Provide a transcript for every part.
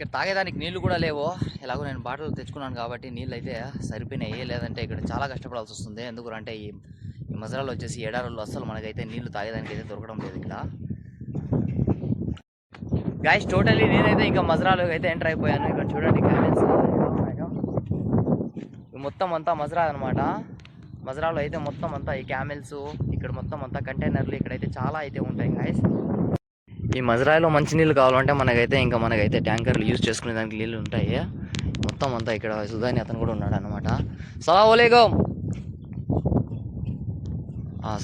ఇక్కడ తాగేదానికి నీళ్ళు కూడా లేవు. ఎలాగో నేను బాటిల్ తెచ్చుకున్నాను కాబట్టి నీళ్ళు అయితే సరిపోయినాయి. లేదంటే ఇక్కడ చాలా కష్టపడాల్సి వస్తుంది. ఎందుకంటే ఈ ఈ మజరాలు వచ్చేసి ఎడారుల్లో అస్సలు మనకైతే నీళ్ళు తాగేదానికి అయితే దొరకడం లేదు ఇక్కడ. గాయస్ టోటలీ నేనైతే ఇంకా మజరాలో అయితే ఎంటర్ అయిపోయాను. ఇక్కడ చూడండి క్యామెల్స్ మొత్తం అంతా మజరా అనమాట మజరాలో అయితే మొత్తం అంతా ఈ క్యామెల్స్ ఇక్కడ మొత్తం అంతా కంటైనర్లు ఇక్కడైతే చాలా అయితే ఉంటాయి గాయస్ ఈ మజరాయిలో మంచి నీళ్ళు కావాలంటే మనకైతే ఇంకా మనకైతే ట్యాంకర్లు యూజ్ చేసుకునే దానికి నీళ్ళు ఉంటాయి. మొత్తం అంతా ఇక్కడ సుధాని అతను కూడా ఉన్నాడు అనమాట సలాంలేకం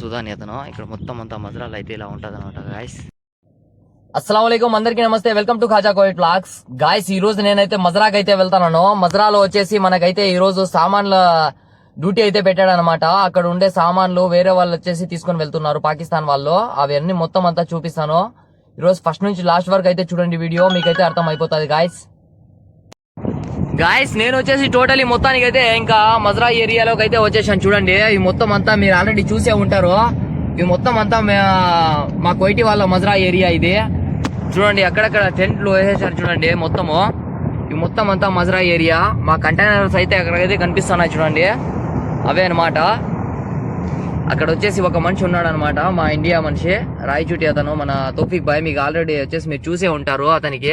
సుధాని అతను ఇక్కడ మొత్తం అంతా మజరాలు అయితే ఇలా ఉంటుంది అనమాట గాయస్ అస్సలం అందరికీ నమస్తే. వెల్కమ్ టు ఖాజా కోయిట్ బ్లాగ్స్ గాయస్ ఈ రోజు నేనైతే మజరాకి అయితే వెళ్తాను మజరాలో వచ్చేసి మనకైతే ఈ రోజు సామాన్ల డ్యూటీ అయితే పెట్టాడనమాట అక్కడ ఉండే సామాన్లు వేరే వాళ్ళు వచ్చేసి తీసుకొని వెళ్తున్నారు పాకిస్తాన్ వాళ్ళు. అవన్నీ మొత్తం అంతా చూపిస్తాను. ఈ రోజు ఫస్ట్ నుంచి లాస్ట్ వరకు అయితే చూడండి వీడియో మీకైతే అర్థం అయిపోతుంది గాయస్ గాయస్ నేను వచ్చేసి టోటలీ మొత్తానికి అయితే ఇంకా మజరా ఏరియాలోకి అయితే వచ్చేసాను చూడండి. ఈ మొత్తం అంతా మీరు ఆల్రెడీ చూసే ఉంటారు. ఈ మొత్తం అంతా మా కోయిటి వాళ్ళ మజరా ఏరియా ఇది. చూడండి అక్కడక్కడ టెంట్లు వేసేసారు చూడండి మొత్తము. ఈ మొత్తం అంతా మజరా ఏరియా. మా కంటైనర్స్ అయితే అక్కడైతే కనిపిస్తున్నాయి చూడండి. అవే అన్నమాట. అక్కడ వచ్చేసి ఒక మనిషి ఉన్నాడు అనమాట మా ఇండియా మనిషి. రాయచూటి అతను మన తోఫిక్ బాయ్ మీకు ఆల్రెడీ వచ్చేసి మీరు చూసే ఉంటారు అతనికి.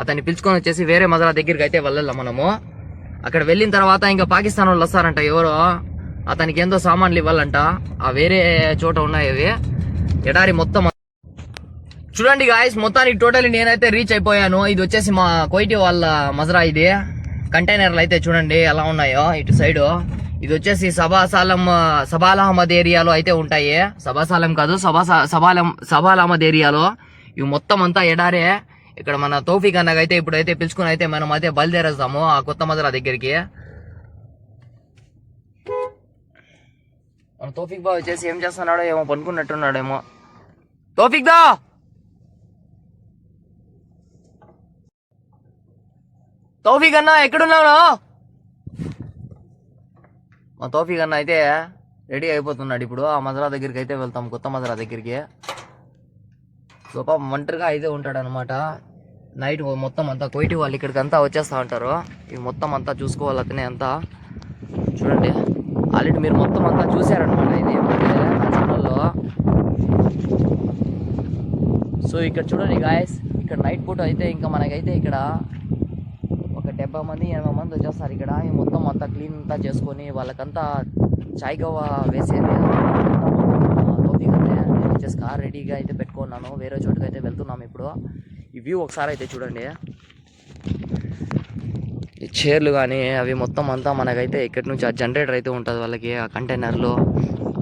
అతన్ని పిలుచుకొని వచ్చేసి వేరే మజరా దగ్గరికి అయితే వెళ్ళాలి మనము. అక్కడ వెళ్ళిన తర్వాత ఇంకా పాకిస్తాన్ వాళ్ళు వస్తారంట ఎవరో. అతనికి ఏందో సామాన్లు ఇవ్వాలంట. ఆ వేరే చోట ఉన్నాయి అవి. ఎడారి మొత్తం చూడండి గాయస్ మొత్తానికి టోటల్ నేనైతే రీచ్ అయిపోయాను. ఇది వచ్చేసి మా కోయిటి వాళ్ళ మజరా ఇది. కంటైనర్లు అయితే చూడండి ఎలా ఉన్నాయో ఇటు సైడు ఇది వచ్చేసి సభాసాలం సబాల్ ఏరియాలో అయితే ఉంటాయి. సభాసాలం కాదు సభా సబాలం సబాల్ ఏరియాలో. ఇవి మొత్తం అంతా ఎడారే. ఇక్కడ మన తోఫిక్ అన్నగైతే ఇప్పుడైతే పిలుచుకుని అయితే మనం అయితే బయలుదేరేస్తాము ఆ కొత్త మదరా దగ్గరికి. మన తోఫిక్ బాబు వచ్చేసి ఏం చేస్తున్నాడో ఏమో పనుకున్నట్టున్నాడేమో. తోఫిక్ దా తోఫిక్ అన్న ఎక్కడున్నావు? మా తోఫీ అన్న అయితే రెడీ అయిపోతున్నాడు ఇప్పుడు. ఆ మజరా దగ్గరికి అయితే వెళ్తాం కొత్త మజరా దగ్గరికి. సో పాపం ఒంటరిగా అయితే ఉంటాడు అనమాట నైట్ మొత్తం అంతా కోయిటి వాళ్ళు ఇక్కడికి అంతా వచ్చేస్తా ఉంటారు. ఇవి మొత్తం అంతా చూసుకోవాలి అతనే అంతా. చూడండి. ఆల్రెడీ మీరు మొత్తం అంతా చూసారనమాట ఇది. ఛానల్లో సో ఇక్కడ చూడండి గాయస్ ఇక్కడ నైట్ పూట అయితే ఇంకా మనకైతే ఇక్కడ డెబ్బై మంది ఎనభై మంది వచ్చేస్తారు ఇక్కడ. మొత్తం అంతా క్లీన్ అంతా చేసుకొని వాళ్ళకంతా చాయ్ గవ్వ వేసేది. టోపీ నేను వచ్చేసి కార్ రెడీగా అయితే పెట్టుకున్నాను. వేరే చోటుకి అయితే వెళ్తున్నాము ఇప్పుడు. ఈ వ్యూ ఒకసారి అయితే చూడండి. ఈ చైర్లు కానీ అవి మొత్తం అంతా మనకైతే ఇక్కడి నుంచి ఆ జనరేటర్ అయితే ఉంటుంది వాళ్ళకి ఆ కంటైనర్లు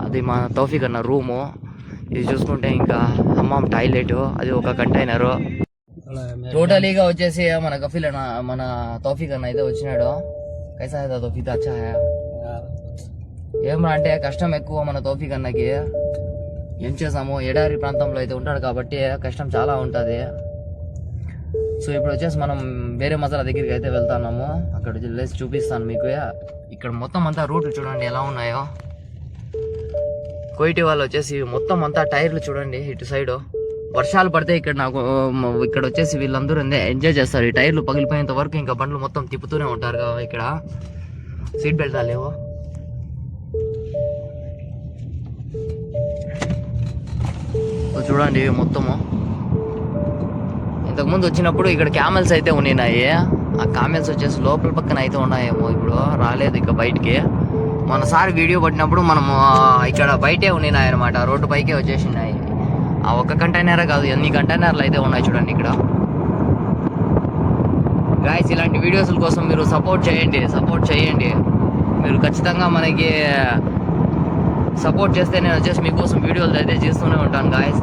అది మా తౌఫిక్ అన్న రూము. ఇది చూసుకుంటే ఇంకా అమ్మం టాయిలెట్ అది ఒక కంటైనరు టోటలీగా వచ్చేసి మన గఫీల్ అన్న మన తోఫీక్ అన్న అయితే వచ్చినాడు. కైసా హై తౌఫిక్ అచ్చా ఏమరా అంటే కష్టం ఎక్కువ మన తోఫీక్ అన్నకి. ఏం చేసాము? ఎడారి ప్రాంతంలో అయితే ఉంటాడు కాబట్టి కష్టం చాలా ఉంటుంది. సో ఇప్పుడు వచ్చేసి మనం వేరే మసాలా దగ్గరికి అయితే వెళ్తున్నాము అక్కడ లేసి చూపిస్తాను మీకు. ఇక్కడ మొత్తం అంతా రూట్లు చూడండి ఎలా ఉన్నాయో. కోయిటి వాళ్ళు వచ్చేసి మొత్తం అంతా టైర్లు చూడండి ఇటు సైడు. వర్షాలు పడితే ఇక్కడ నాకు ఇక్కడ వచ్చేసి వీళ్ళందరూ ఎంజాయ్- ఎంజాయ్ చేస్తారు. ఈ టైర్లు పగిలిపోయేంత వరకు ఇంకా బండ్లు మొత్తం తిప్పుతూనే ఉంటారు. ఇక్కడ సీట్ బెల్ట్ లేవు. చూడండి మొత్తము. ఇంతకుముందు వచ్చినప్పుడు ఇక్కడ క్యామెల్స్ అయితే ఉన్నాయి ఆ క్యామెల్స్ వచ్చేసి లోపల పక్కన అయితే ఉన్నాయేమో ఇప్పుడు. రాలేదు ఇక బయటికి. మనసారి వీడియో పట్టినప్పుడు మనము ఇక్కడ బయటే ఉన్నాయి అనమాట రోడ్డు పైకే వచ్చేసినాయి. ఆ ఒక్క కంటైనరే కాదు ఎన్ని కంటైనర్లు అయితే ఉన్నాయి చూడండి ఇక్కడ. గాయస్ ఇలాంటి వీడియోస్ కోసం మీరు సపోర్ట్ చేయండి సపోర్ట్ చేయండి. మీరు ఖచ్చితంగా మనకి సపోర్ట్ చేస్తే నేను వచ్చేసి మీకోసం వీడియోలు అయితే చేస్తూనే ఉంటాను గాయస్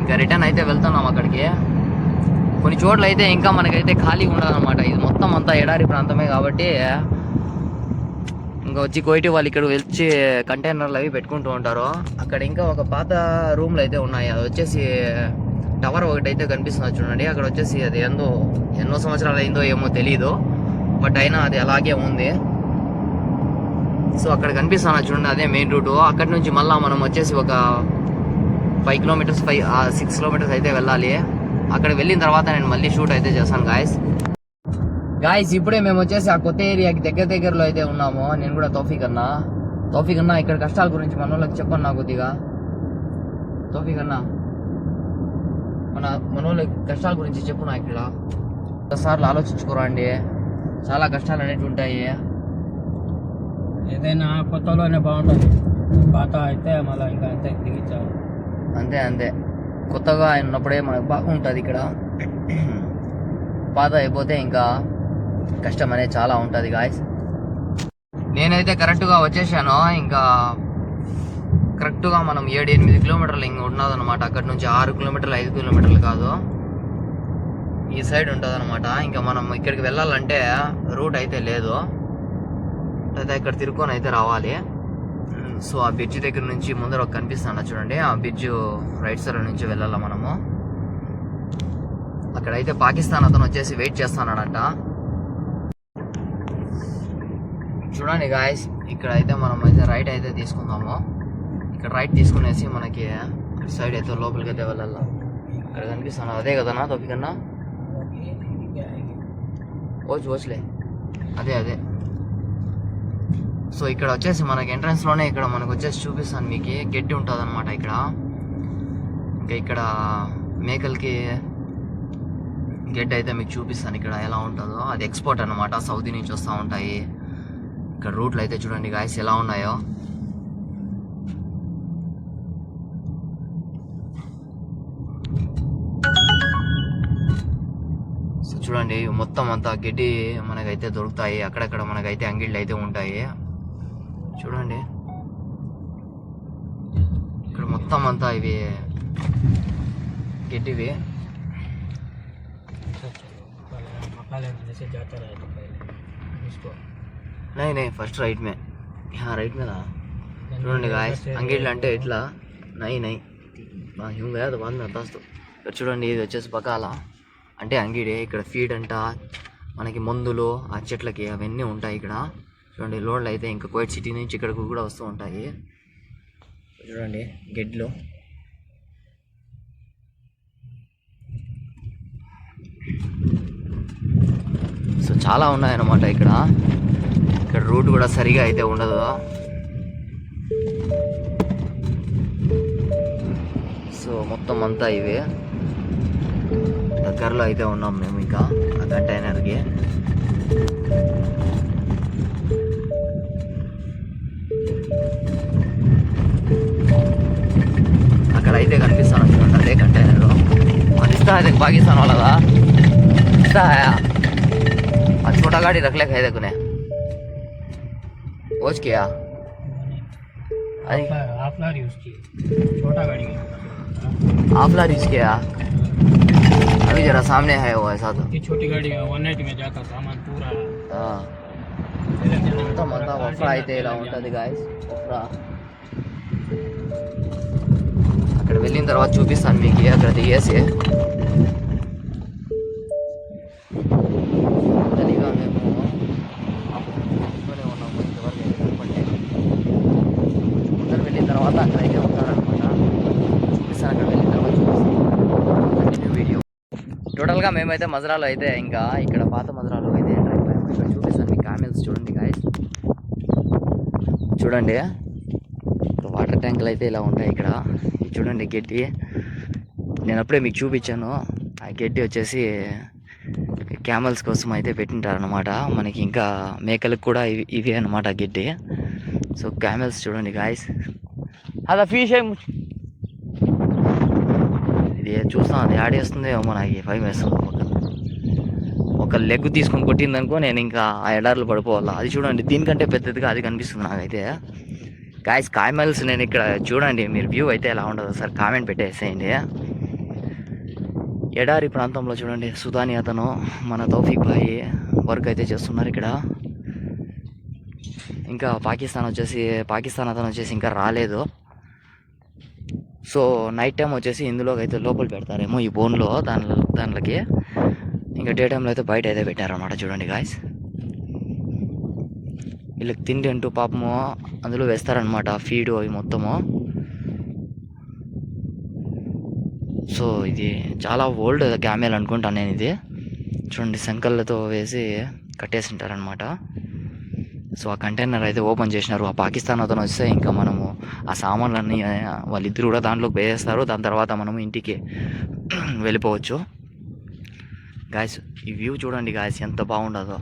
ఇంకా రిటర్న్ అయితే వెళ్తున్నాం అక్కడికి. కొన్ని చోట్ల అయితే ఇంకా మనకైతే ఖాళీ ఉండదన్నమాట ఇది మొత్తం అంతా ఎడారి ప్రాంతమే కాబట్టి ఇంకా వచ్చి కోయిటి వాళ్ళు ఇక్కడ వచ్చి కంటైనర్లు అవి పెట్టుకుంటూ ఉంటారు. అక్కడ ఇంకా ఒక పాత రూమ్లు అయితే ఉన్నాయి. అది వచ్చేసి టవర్ ఒకటి అయితే కనిపిస్తుంది చూడండి. అక్కడ వచ్చేసి అది ఎందో ఎన్నో సంవత్సరాలు అయిందో ఏమో తెలియదు బట్ అయినా అది అలాగే ఉంది. సో అక్కడ కనిపిస్తున్నా చూడండి అదే మెయిన్ రూట్ అక్కడ నుంచి మళ్ళీ మనం వచ్చేసి ఒక five kilometres five six kilometres అయితే వెళ్ళాలి. అక్కడ వెళ్ళిన తర్వాత నేను మళ్ళీ షూట్ అయితే చేస్తాను గాయస్ గాయస్ ఇప్పుడే మేము వచ్చేసి ఆ కొత్త ఏరియాకి దగ్గర దగ్గరలో అయితే ఉన్నాము. నేను కూడా తోఫీక్ అన్నా. తోఫీక్ అన్నా ఇక్కడ కష్టాల గురించి మన వాళ్ళకి చెప్పన్నా కొద్దిగా. తోఫీక్ అన్నా. మన మన కష్టాల గురించి చెప్పు నా ఇక్కడ. ఒకసార్లు ఆలోచించుకోరండి చాలా కష్టాలు అనేవి ఉంటాయి. ఏదైనా కొత్తలోనే బాగుంటుంది. పాత అయితే మళ్ళీ ఇంకా అంతే దిగించాలి. అంతే అంతే. కొత్తగా ఆయన ఉన్నప్పుడే మనకు బాగుంటుంది ఇక్కడ. పాత అయిపోతే ఇంకా కష్టం అనేది చాలా ఉంటుంది గాయస్ నేనైతే కరెక్ట్గా వచ్చేసాను. ఇంకా కరెక్ట్గా మనం ఏడు ఎనిమిది కిలోమీటర్లు ఇంక ఉన్నదనమాట అక్కడ నుంచి ఆరు కిలోమీటర్లు ఐదు కిలోమీటర్లు కాదు. ఈ సైడ్ ఉంటుంది అనమాట ఇంకా మనం ఇక్కడికి వెళ్ళాలంటే రూట్ అయితే లేదు. అయితే ఇక్కడ తిరుక్కొని అయితే రావాలి. సో ఆ బ్రిడ్జ్ దగ్గర నుంచి ముందర ఒక కనిపిస్తాను చూడండి. ఆ బ్రిడ్జ్ రైట్ సైడ్ నుంచి వెళ్ళాలి మనము? అక్కడైతే పాకిస్తాన్ అతను వచ్చేసి వెయిట్ చేస్తున్నాడంట. చూడండి గాయస్ ఇక్కడ అయితే మనం అయితే రైట్ అయితే తీసుకుందాము. ఇక్కడ రైట్ తీసుకునేసి మనకి ఇటు సైడ్ అయితే లోపలికి అయితే వెళ్ళాలి. ఇక్కడ కనిపిస్తాను అదే కదా నా తొప్పికన్నా ఓచు ఓచులే. అదే అదే. సో ఇక్కడ వచ్చేసి మనకి ఎంట్రన్స్లోనే ఇక్కడ మనకు వచ్చేసి చూపిస్తాను మీకు. గడ్డి ఉంటుంది అనమాట ఇక్కడ. ఇంకా ఇక్కడ మేకలకి గడ్డి అయితే మీకు చూపిస్తాను. ఇక్కడ ఎలా ఉంటుందో. అది ఎక్స్పోర్ట్ అనమాట సౌదీ నుంచి వస్తూ ఉంటాయి. ఇక్కడ రూట్లు అయితే చూడండి గాయస్ ఎలా ఉన్నాయో. సో చూడండి మొత్తం అంతా గడ్డి మనకైతే దొరుకుతాయి. అక్కడక్కడ మనకైతే అంగిళ్ళు అయితే ఉంటాయి. చూడండి. ఇక్కడ మొత్తం అంతా ఇవి గడ్డివి. చూసుకో में जैसे जाता रहे तो पहले उसको నై నై ఫస్ట్ రైట్ మే యా రైట్ మీద చూడండి గాయస్ అంగిళ్ళు అంటే ఇట్లా నై నై బా హింగ అది బాగుంది అర్థాస్తు ఇక్కడ చూడండి ఇది వచ్చేసి బకాల అంటే అంగిడి ఇక్కడ ఫీడ్ అంట మనకి మందులు ఆ చెట్లకి అవన్నీ ఉంటాయి ఇక్కడ చూడండి లోడ్లు అయితే ఇంకా కోయిట్ సిటీ నుంచి ఇక్కడికి కూడా వస్తూ ఉంటాయి చూడండి గెడ్లు సో చాలా ఉన్నాయన్నమాట ఇక్కడ ఇక్కడ రూట్ కూడా సరిగా అయితే ఉండదు సో మొత్తం అంతా ఇవే దగ్గరలో అయితే ఉన్నాం మేము ఇంకా ఆ కంటైనర్కి అక్కడ అయితే కనిపిస్తాను చూడండి అదే కంటైనర్ అది ఇస్తా అది పాకిస్తాన్ వాళ్ళదా ఇస్తా ఆ छोटा गाड़ी रख ले खाई देखने पहुंच गया अरे हाफ लार यूज की छोटा गाड़ी में हाफ लार यूज किया अभी जरा सामने है वो ऐसा तो ये छोटी गाड़ी में वन नाइट में जाता सामान पूरा हाँ. మొత్తం అంతా వఫ్రా అయితే ఇలా ఉంటుంది గాయస్ వఫ్రా అక్కడ వెళ్ళిన తర్వాత చూపిస్తాను మీకు అక్కడ దిగేసి టోటల్గా మేమైతే మజరాలో అయితే ఇంకా ఇక్కడ పాత మజరాలో అయితే ఇక్కడ చూపిస్తాను మీ కామెల్స్ చూడండి గాయస్ చూడండి. వాటర్ ట్యాంకులు అయితే ఇలా ఉంటాయి ఇక్కడ. చూడండి గడ్డి. నేను అప్పుడే మీకు చూపించాను. ఆ గడ్డి వచ్చేసి క్యామల్స్ కోసం అయితే పెట్టింటారు అనమాట మనకి ఇంకా మేకలకు కూడా ఇవి ఇవే అనమాట గడ్డి. సో క్యామెల్స్ చూడండి గాయస్ అదా ఫీష్ ఇది చూస్తాం అది ఆడేస్తుంది ఏమో ఫైవ్ వేస్తుంది ఒక లెగ్ తీసుకొని కొట్టింది అనుకో నేను ఇంకా ఆ ఎడార్లు పడిపోవాలా. అది చూడండి దీనికంటే పెద్దదిగా అది కనిపిస్తుంది నాకైతే. గాయస్ కామెల్స్ నేను ఇక్కడ చూడండి మీరు వ్యూ అయితే ఎలా ఉండదు సార్ కామెంట్ పెట్టేసేయండి. ఎడారి ప్రాంతంలో చూడండి సుధాని అతను మన తౌఫీక్ భాయ్ వర్క్ అయితే చేస్తున్నారు ఇక్కడ. ఇంకా పాకిస్తాన్ వచ్చేసి పాకిస్తాన్ అతను వచ్చేసి ఇంకా రాలేదు. సో నైట్ టైం వచ్చేసి ఇందులోకి అయితే లోపల పెడతారేమో ఈ బోన్లో దాని దానిలోకి ఇంకా డే టైంలో అయితే బయట అయితే పెట్టారనమాట చూడండి గాయస్ వీళ్ళకి తిండి అంటూ పాపము అందులో వేస్తారనమాట ఫీడ్ అవి మొత్తము. సో ఇది చాలా ఓల్డ్ క్యామెల్ అనుకుంటాను నేను ఇది. చూడండి సంకళ్ళతో వేసి కట్టేసి ఉంటారనమాట సో ఆ కంటైనర్ అయితే ఓపెన్ చేసినారు. ఆ పాకిస్తాన్ అతను వస్తే ఇంకా మనము ఆ సామాన్లన్నీ వాళ్ళిద్దరు కూడా దాంట్లోకి వేసేస్తారు దాని తర్వాత మనము ఇంటికి వెళ్ళిపోవచ్చు. గాయస్ ఈ వ్యూ చూడండి గాయస్ ఎంత బాగుండదో.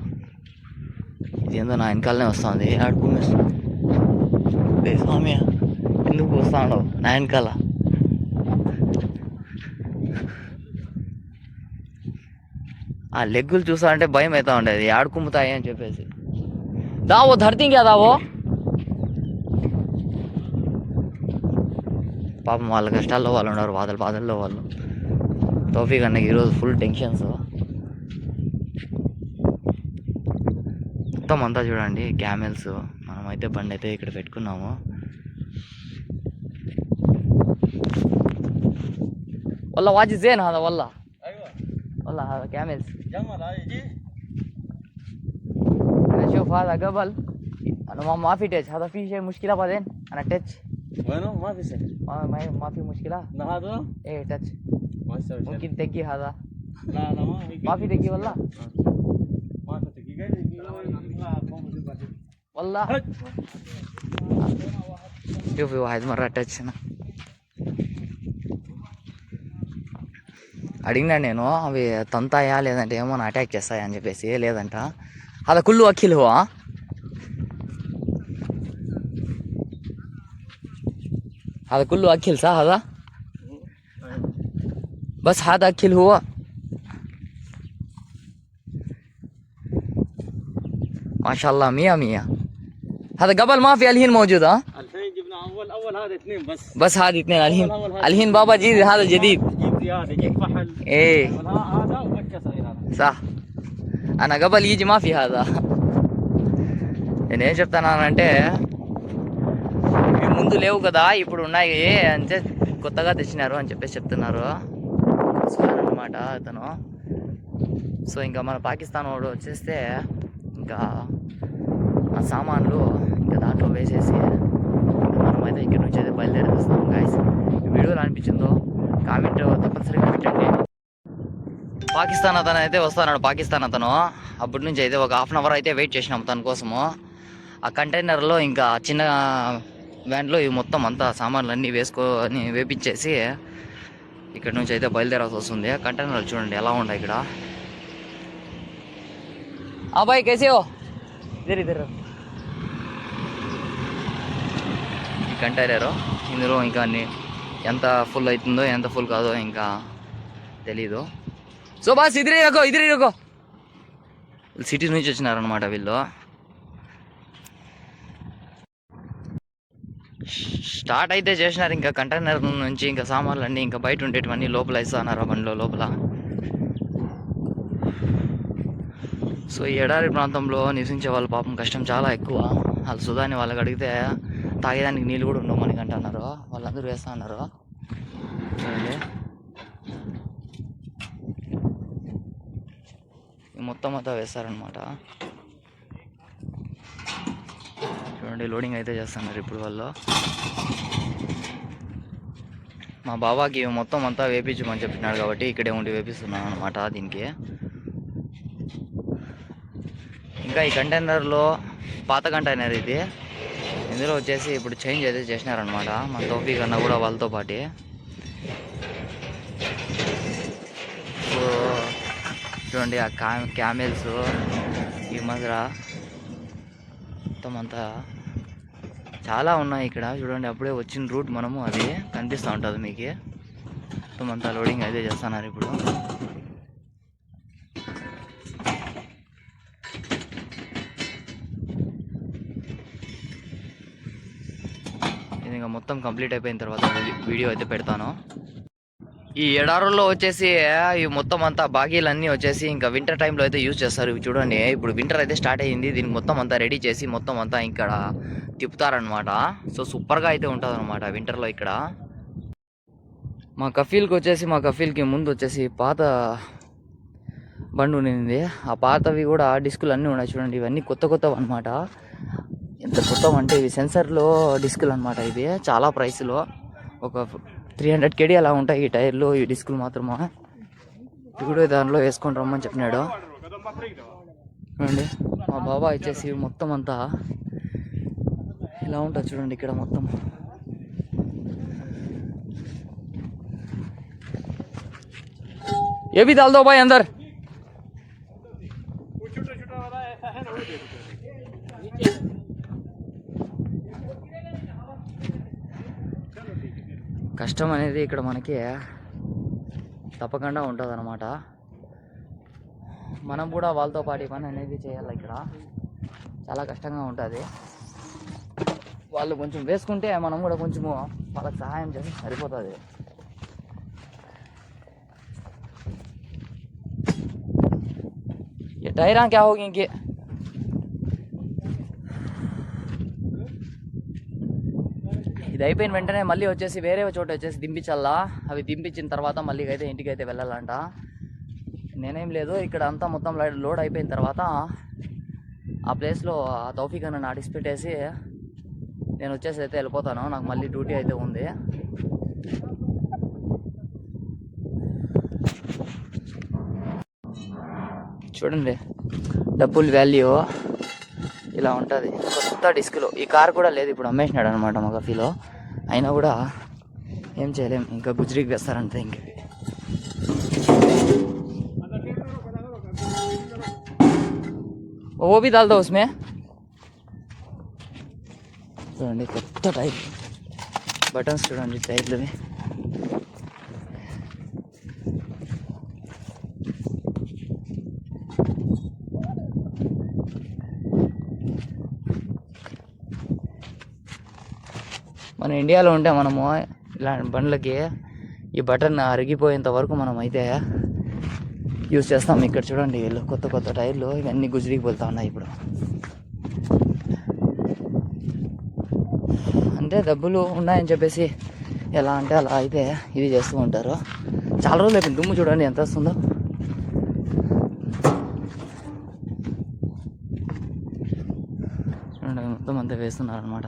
ఇది ఏందో నా వెనకాలనే వస్తుంది. ఆడుకునేస్తుంది స్వామి ఎందుకు వస్తా నా వెనకాల. ఆ లెగ్గులు చూస్తా అంటే భయం అవుతా ఉండేది. ఆడుకుమ్ముతాయి అని చెప్పేసి. दा वो धरती क्या था वो? पाप वाल कष्ट वाले बाधल बाधल वाल। टोफी कहीं फुल टेन मत चूँ कैमल्स मैं बंते इकड़कना वाला वाजिजे ना वाला वाला कैमल्स هذا كاملز جمل هاي دي انا اشوف هذا قبل انا ما, ما في تاتش هذا في شيء مشكله بعدين انا تاتش وينه ما في شيء ما ما, ما في مشكله لا هذا ايه تاتش ما يسوي شيء ممكن تقي هذا لا لا ما في ما في تقي والله ما في دقيقة والله شوفي واحد مرة టచ్ هنا అడిగినా నేను అవి తంతాయా లేదంటే ఏమో అటాక్ చేస్తాయా అని చెప్పేసి లేదంట هذا كله أكل هو ها؟ هذا كله أكل صح هذا؟ بس هذا أكل هو؟ ما شاء الله مية مية. هذا قبل ما في الحين موجود ها؟ الحين جبنا أول أول هذا اثنين بس. بس هذه اثنين الحين الحين بابا جديد هذا جديد. جديد زيادة يجيك فحل. إيه. هذا وبكسر هذا. صح. అన్న గబల్ ఈజీ మాఫీ హాదా నేనేం చెప్తానంటే ఇవి ముందు లేవు కదా ఇప్పుడు ఉన్నాయి అంటే కొత్తగా తెచ్చినారు అని చెప్పేసి చెప్తున్నారు అనమాట అతను సో ఇంకా మన పాకిస్తాన్ వాడు వచ్చేస్తే ఇంకా ఆ సామాన్లు ఇంకా దాంట్లో వేసేసి మనమైతే ఇక్కడి నుంచి అయితే బయలుదేరేస్తాం గాయస్ వీడియోలో అనిపించిందో కామెంట్ తప్పనిసరిగా పెట్టండి పాకిస్తాన్ అతను అయితే వస్తున్నాడు పాకిస్తాన్ అతను. అప్పటి నుంచి అయితే ఒక హాఫ్ అన్ అవర్ అయితే వెయిట్ చేసినాం తన కోసము. ఆ కంటైనర్లో ఇంకా చిన్న వ్యాన్లో ఇవి మొత్తం అంతా సామాన్లు అన్నీ వేసుకొని వేపించేసి ఇక్కడ నుంచి అయితే బయలుదేరాల్సి వస్తుంది. కంటైనర్లు చూడండి ఎలా ఉన్నాయి ఇక్కడ. అబ్బాయి కేసీఓ ఇద్దరు ఇద్దరు ఈ కంటైనరు ఇందులో ఇంకా అన్ని ఎంత ఫుల్ అవుతుందో ఎంత ఫుల్ కాదో ఇంకా తెలీదు. సో బాస్ ఇద్దరే రకో ఇద్దరే రకో. సిటీ నుంచి వచ్చినారనమాట వీళ్ళు. స్టార్ట్ అయితే చేసినారు ఇంకా కంటైనర్ నుంచి ఇంకా సామాన్లు అన్నీ ఇంకా బయట ఉండేటివన్నీ లోపల ఇస్తున్నారు బండిలో లోపల. సో ఈ ఎడారి ప్రాంతంలో నివసించే వాళ్ళ పాపం కష్టం చాలా ఎక్కువ. వాళ్ళు సుధాని వాళ్ళకి అడిగితే తాగేదానికి నీళ్ళు కూడా ఉండవు మనకి అంటున్నారు. వాళ్ళందరూ వేస్తా ఉన్నారు చూడండి ఈ మొత్తం అంతా వేస్తారనమాట. చూడండి లోడింగ్ అయితే చేస్తున్నారు ఇప్పుడు వాళ్ళు. మా బాబాకి మొత్తం అంతా వేపించమని చెప్పినాడు కాబట్టి ఇక్కడే ఉండి వేపిస్తున్నాను అనమాట దీనికి. ఇంకా ఈ కంటైనర్లో పాత కంటైనర్ ఇది. ఇందులో వచ్చేసి ఇప్పుడు చేంజ్ అయితే చేసినారనమాట మా తోఫీ కన్నా కూడా వాళ్ళతో పాటి. సో చూడండి ఆ కా క్యామెల్స్ ఈ మధ్య మొత్తం అంతా చాలా ఉన్నాయి ఇక్కడ. చూడండి అప్పుడే వచ్చిన రూట్ మనము అది కనిపిస్తూ ఉంటుంది మీకు. మొత్తం అంతా లోడింగ్ అయితే చేస్తున్నారు ఇప్పుడు. ఇది ఇంకా మొత్తం కంప్లీట్ అయిపోయిన తర్వాత వీడియో అయితే పెడతాను. ఈ ఎడారుల్లో వచ్చేసి ఈ మొత్తం అంతా బాగీలన్నీ వచ్చేసి ఇంకా వింటర్ టైంలో అయితే యూజ్ చేస్తారు. ఇవి చూడండి ఇప్పుడు వింటర్ అయితే స్టార్ట్ అయ్యింది. దీనికి మొత్తం అంతా రెడీ చేసి మొత్తం అంతా ఇక్కడ తిప్పుతారనమాట సో సూపర్గా అయితే ఉంటుంది అనమాట వింటర్లో ఇక్కడ. మా కఫీల్కి వచ్చేసి మా కఫీల్కి ముందు వచ్చేసి పాత బండి ఉండింది ఆ పాతవి కూడా డిస్కులు అన్నీ ఉన్నాయి చూడండి. ఇవన్నీ కొత్త కొత్తవి అనమాట ఎంత కొత్తవి అంటే ఇవి సెన్సర్లో డిస్కులు అనమాట ఇవి. చాలా ప్రైస్లో ఒక త్రీ హండ్రెడ్ కేడీ అలా ఉంటాయి ఈ టైర్లు ఈ డిస్కులు మాత్రమా ఇప్పుడు దానిలో వేసుకొని రమ్మని చెప్పినాడు చూడండి మా బాబా వచ్చేసి మొత్తం అంతా ఇలా ఉంటుంది చూడండి ఇక్కడ మొత్తం ये भी डाल दो भाई अंदर కష్టం అనేది ఇక్కడ మనకి తప్పకుండా ఉంటుంది అనమాట మనం కూడా వాళ్ళతో పాటు ఈ పని అనేది చేయాలి ఇక్కడ చాలా కష్టంగా ఉంటుంది వాళ్ళు కొంచెం వేసుకుంటే మనం కూడా కొంచెము వాళ్ళకి సహాయం చేస్తే సరిపోతుంది ये टायरा क्या होगी इनके ఇది అయిపోయిన వెంటనే మళ్ళీ వచ్చేసి వేరే చోట వచ్చేసి దింపించాలా అవి దింపించిన తర్వాత మళ్ళీ అయితే ఇంటికి అయితే వెళ్ళాలంట. నేనేం లేదు ఇక్కడ అంతా మొత్తం లోడ్- లోడ్ అయిపోయిన తర్వాత ఆ ప్లేస్లో ఆ తౌఫీక్ అని నాటిసి పెట్టేసి నేను వచ్చేసి అయితే వెళ్ళిపోతాను. నాకు మళ్ళీ డ్యూటీ అయితే ఉంది. చూడండి డబ్బులు వాల్యూ. ఇలా ఉంటుంది. కొత్త డిస్క్లో ఈ కార్ కూడా లేదు ఇప్పుడు అమ్మేసినాడు అనమాట మా కఫీలో అయినా కూడా ఏం చేయలేం ఇంకా గుజరీకి వేస్తారంతే ఇంక. ఓబి బి దాల్దా ఉస్మే. చూడండి కొత్త టైప్ బటన్స్ చూడండి టైర్లవి. మన ఇండియాలో ఉంటే మనము ఇలాంటి బండ్లకి ఈ బటన్ అరిగిపోయేంత వరకు మనం అయితే యూజ్ చేస్తాం. ఇక్కడ చూడండి వీళ్ళు కొత్త కొత్త టైర్లు ఇవన్నీ గుజరికి వెళ్తా ఉన్నాయి ఇప్పుడు. అంటే డబ్బులు ఉన్నాయని చెప్పేసి ఎలా అంటే అలా అయితే ఇది చేస్తూ ఉంటారు. చాలా రోజులు అయిపోయింది. దుమ్ము చూడండి ఎంత వస్తుందో. చూడండి మొత్తం అంతా వేస్తున్నారు అనమాట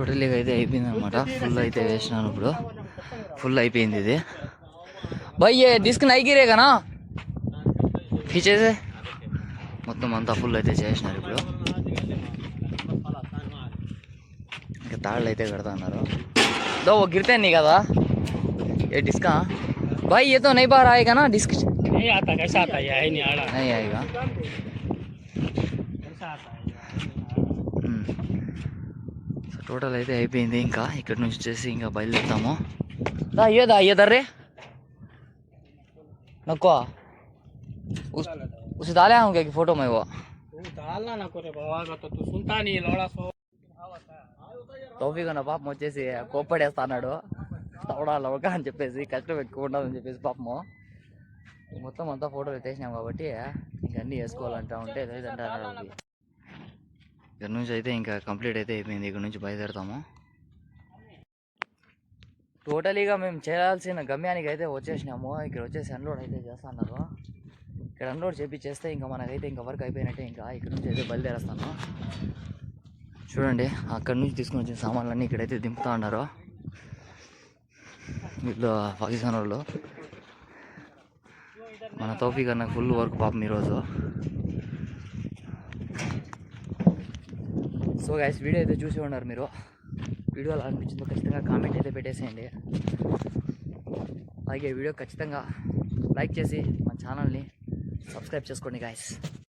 టోటల్గా అయితే అయిపోయింది అనమాట ఫుల్ అయితే వేసినాను ఇప్పుడు ఫుల్ అయిపోయింది ఇది భయ్ ఏ డిస్క్ నైకిరేగానా ఫీచేసే మొత్తం అంతా ఫుల్ అయితే చేసినారు ఇప్పుడు ఇంకా తాళ్ళు అయితే కడతా అన్నారు దో ఓ గిరితే నీ కదా ఏ డిస్కా भाई ये तो नहीं बाहर आएगा ना डिस्क नहीं आता कैसा आता है है नहीं आड़ा नहीं आएगा టోటల్ అయితే అయిపోయింది ఇంకా ఇక్కడ నుంచి వచ్చేసి ఇంకా బయలుదేరుతాము దా అయ్యేదా అయ్యేదర్రే నక్కో उस उसे डाले हूँ क्या कि फोटो में वो तू डालना ना करे बाबा का तो तू सुनता नहीं लौड़ा सो తౌఫీక్ అన్న పాపం వచ్చేసి కోప్పడేస్తా అన్నాడు తవడా లవక అని చెప్పేసి కష్టం ఎక్కువ ఉండదని చెప్పేసి పాపము మొత్తం అంతా ఫోటోలు ఎత్తేసినాం కాబట్టి ఇంక అన్నీ వేసుకోవాలంటా ఉంటే లేదంటే అన్నాడు ఇక్కడ నుంచి అయితే ఇంకా కంప్లీట్ అయితే అయిపోయింది. ఇక్కడ నుంచి బయలుదేరుతాము. టోటలీగా మేము చేయాల్సిన గమ్యానికి అయితే వచ్చేసినాము. ఇక్కడ వచ్చేసి అన్లోడ్ అయితే చేస్తున్నారు. ఇక్కడ అన్లోడ్ చేపిచ్చేస్తే ఇంకా మనకైతే ఇంకా వర్క్ అయిపోయినట్టే ఇంకా ఇక్కడ నుంచి అయితే బయలుదేరేస్తాను. చూడండి అక్కడ నుంచి తీసుకొని వచ్చిన సామాన్లన్నీ ఇక్కడైతే దింపుతా ఉన్నారు. వీళ్ళు పాకిస్తాన్ వాళ్ళు. మన తోఫీ కన్నా ఫుల్ వర్క్ పాపం ఈరోజు. సో గైస్ వీడియో అయితే చూసి ఉన్నారు మీరు. వీడియో అలా అనిపించిందో ఖచ్చితంగా కామెంట్ అయితే పెట్టేసేయండి. అలాగే వీడియో ఖచ్చితంగా లైక్ చేసి మన ఛానల్ని సబ్స్క్రైబ్ చేసుకోండి గాయస్